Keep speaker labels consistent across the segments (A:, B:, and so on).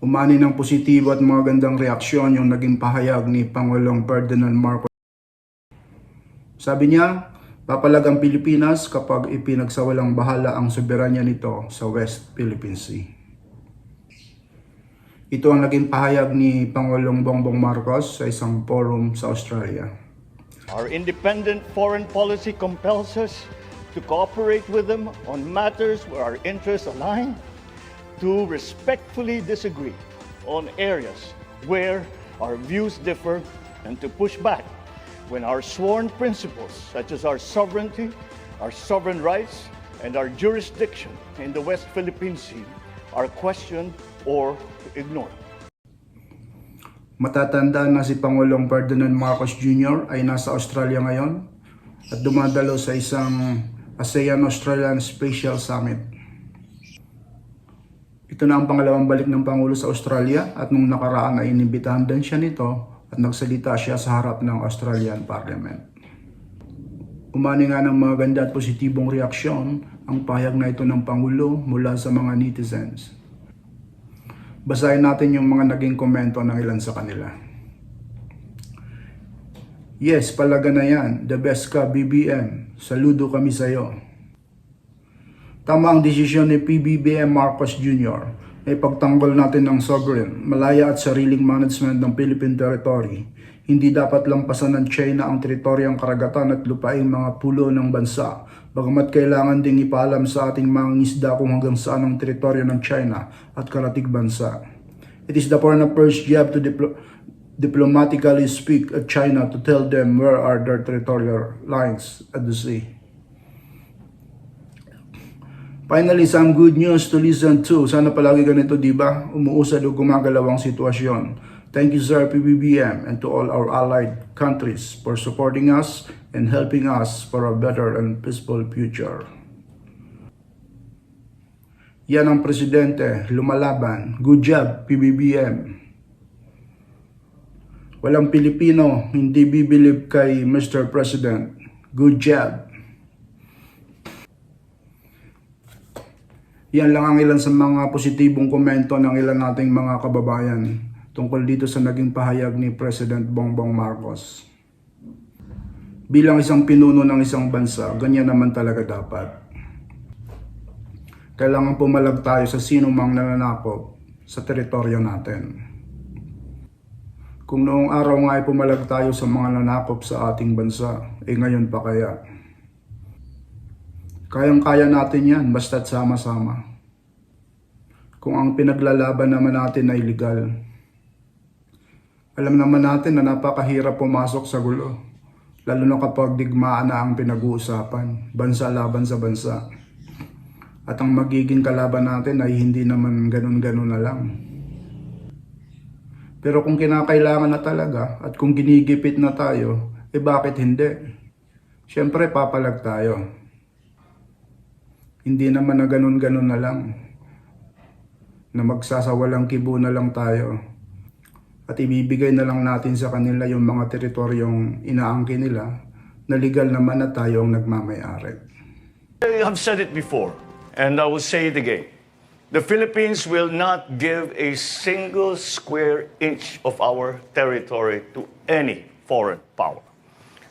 A: Umani ng positibo at magandang reaksyon yung naging pahayag ni Pangulong Ferdinand Marcos. Sabi niya, papalag ang Pilipinas kapag ipinagsawalang bahala ang soberanya nito sa West Philippine Sea. Ito ang naging pahayag ni Pangulong Bongbong Marcos sa isang forum sa Australia.
B: Our independent foreign policy compels us to cooperate with them on matters where our interests align, to respectfully disagree on areas where our views differ, and to push back when our sworn principles, such as our sovereignty, our sovereign rights, and our jurisdiction in the West Philippine Sea, are questioned or ignored.
A: Matatanda na si Pangulong Ferdinand Marcos Jr. ay nasa Australia ngayon at dumadalo sa isang ASEAN-Australian Special Summit. Ito na ang pangalawang balik ng Pangulo sa Australia at nung nakaraan ay inimbitahan din siya nito at nagsalita siya sa harap ng Australian Parliament. Umani nga ng mga ganda at positibong reaksyon ang pahayag na ito ng Pangulo mula sa mga netizens. Basahin natin yung mga naging komento ng ilan sa kanila. Yes, palaga na yan. The best ka, BBM. Saludo kami sa'yo. Tama ang desisyon ni PBBM Marcos Jr. na ipagtanggol natin ng sovereign, malaya at sariling management ng Philippine territory. Hindi dapat lampasan ng China ang teritoryang karagatan at lupaing mga pulo ng bansa. Bagamat kailangan ding ipaalam sa ating mga isda kung hanggang saan ang teritoryo ng China at karatig bansa. It is the foreign affairs job to diplo- diplomatically speak at China to tell them where are their territorial lines at the sea. Finally, some good news to listen to. Sana palagi ganito, di ba? Umuusad o gumagalaw ang sitwasyon. Thank you, Sir PBBM, and to all our allied countries for supporting us and helping us for a better and peaceful future. Yan ang presidente, lumalaban. Good job, PBBM. Walang Pilipino hindi bibilib kay Mr. President. Good job. Yan lang ang ilan sa mga positibong komento ng ilan nating mga kababayan tungkol dito sa naging pahayag ni President Bongbong Marcos. Bilang isang pinuno ng isang bansa, ganyan naman talaga dapat. Kailangan pumalag tayo sa sino mang nananakop sa teritoryo natin. Kung noong araw nga ay pumalag tayo sa mga nanakop sa ating bansa, eh ngayon pa kaya? Kayang-kaya natin yan basta't sama-sama. Kung ang pinaglalaban naman natin ay legal. Alam naman natin na napakahirap pumasok sa gulo. Lalo na kapag digmaan na ang pinag-uusapan, bansa laban sa bansa. At ang magiging kalaban natin ay hindi naman ganun-ganun na lang. Pero kung kinakailangan na talaga at kung ginigipit na tayo, eh bakit hindi? Siyempre papalag tayo. Hindi naman na ganun-ganun na lang. Na magsasawalang kibo na lang tayo. At ibibigay na lang natin sa kanila yung mga teritoryong inaangkin nila na legal naman na tayo ang nagmamayari.
B: I have said it before, and I will say it again. The Philippines will not give a single square inch of our territory to any foreign power.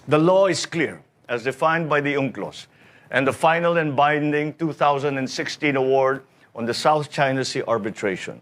B: The law is clear, as defined by the UNCLOS, and the final and binding 2016 award on the South China Sea arbitration.